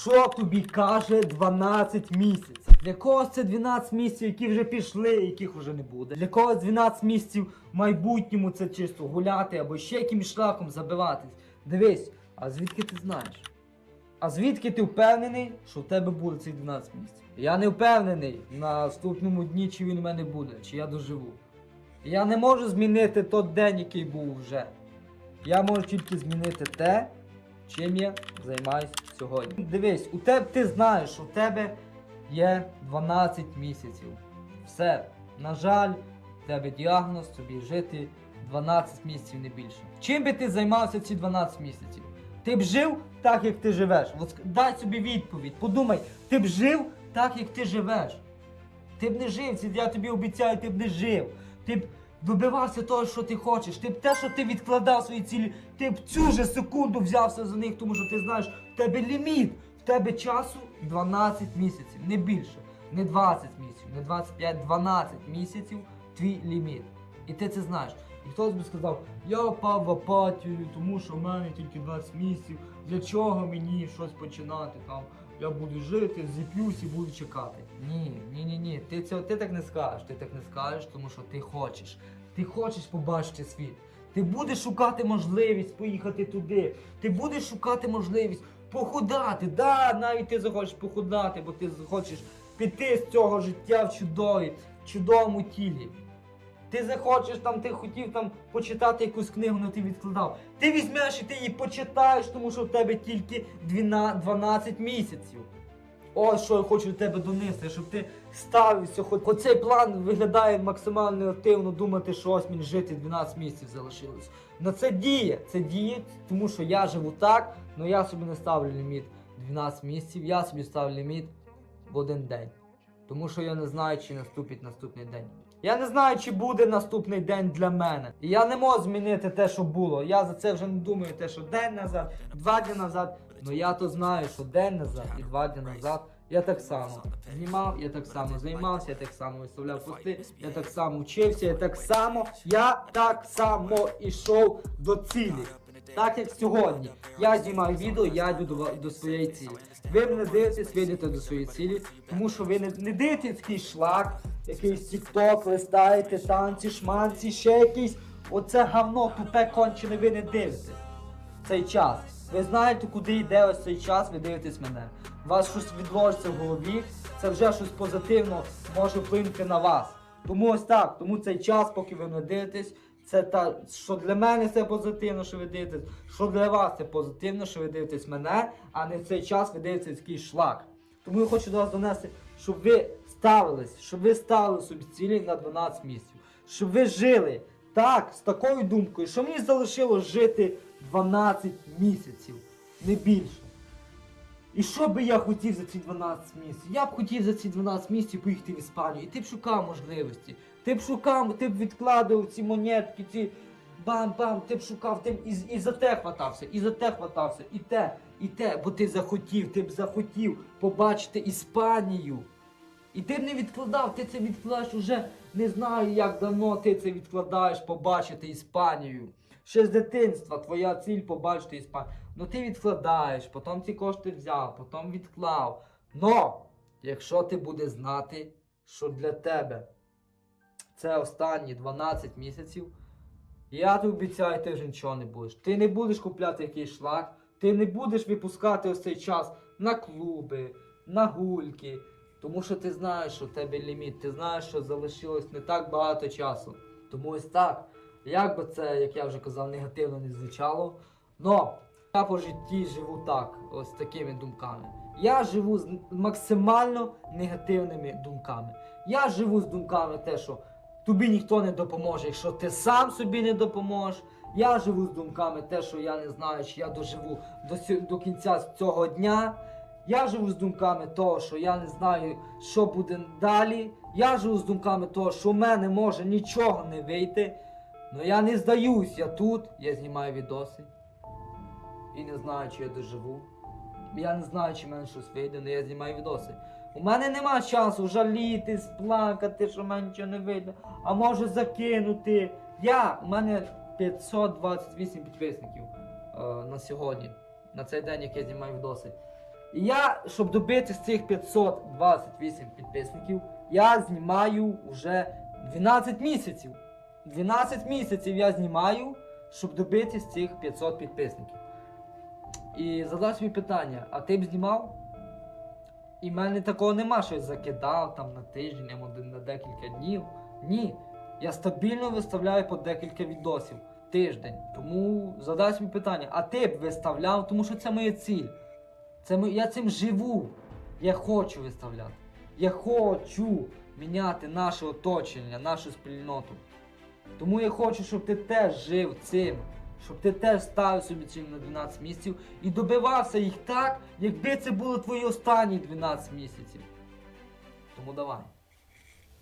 Що тобі каже 12 місяців? Для когось це 12 місяців, які вже пішли, яких вже не буде. Для когось 12 місяців в майбутньому це чисто гуляти або ще якимось шлаком забиватись. Дивись, а звідки ти знаєш? А звідки ти впевнений, що в тебе буде цих 12 місяців? Я не впевнений на наступному дні, чи він у мене буде, чи я доживу. Я не можу змінити той день, який був вже. Я можу тільки змінити те, чим я займаюся сьогодні. Дивись, у тебе ти знаєш, у тебе є 12 місяців. Все. На жаль, у тебе діагноз тобі жити 12 місяців не більше. Чим би ти займався ці 12 місяців? Ти б жив так, як ти живеш. От дай собі відповідь. Подумай, ти б жив так, як ти живеш. Ти б не жив, я тобі обіцяю, ти б не жив. Ти б добивався того, що ти хочеш. Ти б те, що ти відкладав свої цілі, ти б цю же секунду взявся за них, тому що ти знаєш, в тебе ліміт, в тебе часу 12 місяців, не більше, не 20 місяців, не 25, 12 місяців твій ліміт. І ти це знаєш. І хтось би сказав, я впав в апатію, тому що в мене тільки 20 місяців, для чого мені щось починати там? Я буду жити, зіп'юсь і буду чекати. Ні, ні, ні, ні. Ти цього ти так не скажеш. Ти так не скажеш, тому що ти хочеш. Ти хочеш побачити світ. Ти будеш шукати можливість поїхати туди. Ти будеш шукати можливість похудати. Да, навіть ти захочеш похудати, бо ти захочеш піти з цього життя в чудові, чудовому тілі. Ти захочеш там, ти хотів там почитати якусь книгу, але ти відкладав. Ти візьмеш і ти її почитаєш, тому що в тебе тільки 12 12 місяців. Ось що я хочу до тебе донести, щоб ти ставився, хоч цей план виглядає максимально активно думати, що ось мені жити 12 місяців залишилось. На це діє. Це діє, тому що я живу так, але я собі не ставлю ліміт 12 місяців, я собі ставлю ліміт в один день. Тому що я не знаю, чи наступить наступний день. Я не знаю, чи буде наступний день для мене. Я не можу змінити те, що було. Я за це вже не думаю, те, що день назад, два дні назад. Ну я то знаю, що день назад і два дні назад я так само знімав, я так само займався, я так само виставляв пости, я так само вчився, я так само, я так само ішов до цілі. Так як сьогодні. Я знімаю відео, я йду до, до своєї цілі. Ви мене дивитесь, ви до своєї цілі, тому що ви не, не дивитесь якийсь шлак, якийсь тік-ток, листаєте, танці, шманці, ще якийсь. Оце гавно, тупе кончене, ви не дивитесь. Цей час. Ви знаєте, куди йде ось цей час, ви дивитесь мене. У вас щось відложиться в голові, це вже щось позитивно може вплинути на вас. Тому ось так, тому цей час, поки ви не дивитесь, це та, що для мене це позитивно, що ви дивитесь, що для вас це позитивно, що ви дивитесь мене, а не в цей час ви дивитесь якийсь шлак. Тому я хочу до вас донести, щоб ви ставились, щоб ви ставили собі цілі на 12 місяців, щоб ви жили так, з такою думкою, що мені залишилось жити 12 місяців, не більше. І що би я хотів за ці 12 місяців? Я б хотів за ці 12 місяців поїхати в Іспанію. І ти б шукав можливості. Ти б шукав, ти б відкладав ці монетки, ці бам-бам, ти б шукав, ти б і, і за те хватався, і за те хватався, і те, і те, бо ти захотів, ти б захотів побачити Іспанію. І ти б не відкладав, ти це відкладаєш уже не знаю, як давно ти це відкладаєш побачити Іспанію. Ще з дитинства твоя ціль побачити Іспанію. Ну ти відкладаєш, потім ці кошти взяв, потім відклав. Но, якщо ти будеш знати, що для тебе це останні 12 місяців, я тобі обіцяю, ти вже нічого не будеш. Ти не будеш купляти якийсь шлак, ти не будеш випускати ось цей час на клуби, на гульки. Тому що ти знаєш, що в тебе ліміт, ти знаєш, що залишилось не так багато часу. Тому ось так. Як би це, як я вже казав, негативно не звучало. Но я по житті живу так, ось такими думками. Я живу з максимально негативними думками. Я живу з думками те, що тобі ніхто не допоможе, якщо ти сам собі не допоможеш. Я живу з думками те, що я не знаю, чи я доживу до, до кінця цього дня. Я живу з думками того, що я не знаю, що буде далі. Я живу з думками того, що в мене може нічого не вийти. Ну я не здаюсь, я тут, я знімаю відоси. І не знаю, чи я доживу. Я не знаю, чи в мене щось вийде, але я знімаю відоси. У мене нема часу жалітись, плакати, що в мене нічого не вийде. А може закинути. Я, у мене 528 підписників е, на сьогодні, на цей день, як я знімаю відоси. І я, щоб добити з цих 528 підписників, я знімаю вже 12 місяців. 12 місяців я знімаю, щоб добити з цих 500 підписників. І задав собі питання, а ти б знімав? І в мене такого нема, що я закидав там на тиждень або на декілька днів. Ні. Я стабільно виставляю по декілька відосів тиждень. Тому задай собі питання, а ти б виставляв, тому що це моя ціль. Це ми, я цим живу. Я хочу виставляти. Я хочу міняти наше оточення, нашу спільноту. Тому я хочу, щоб ти теж жив цим, щоб ти теж ставив собі ціль на 12 місяців і добивався їх так, якби це були твої останні 12 місяців. Тому давай.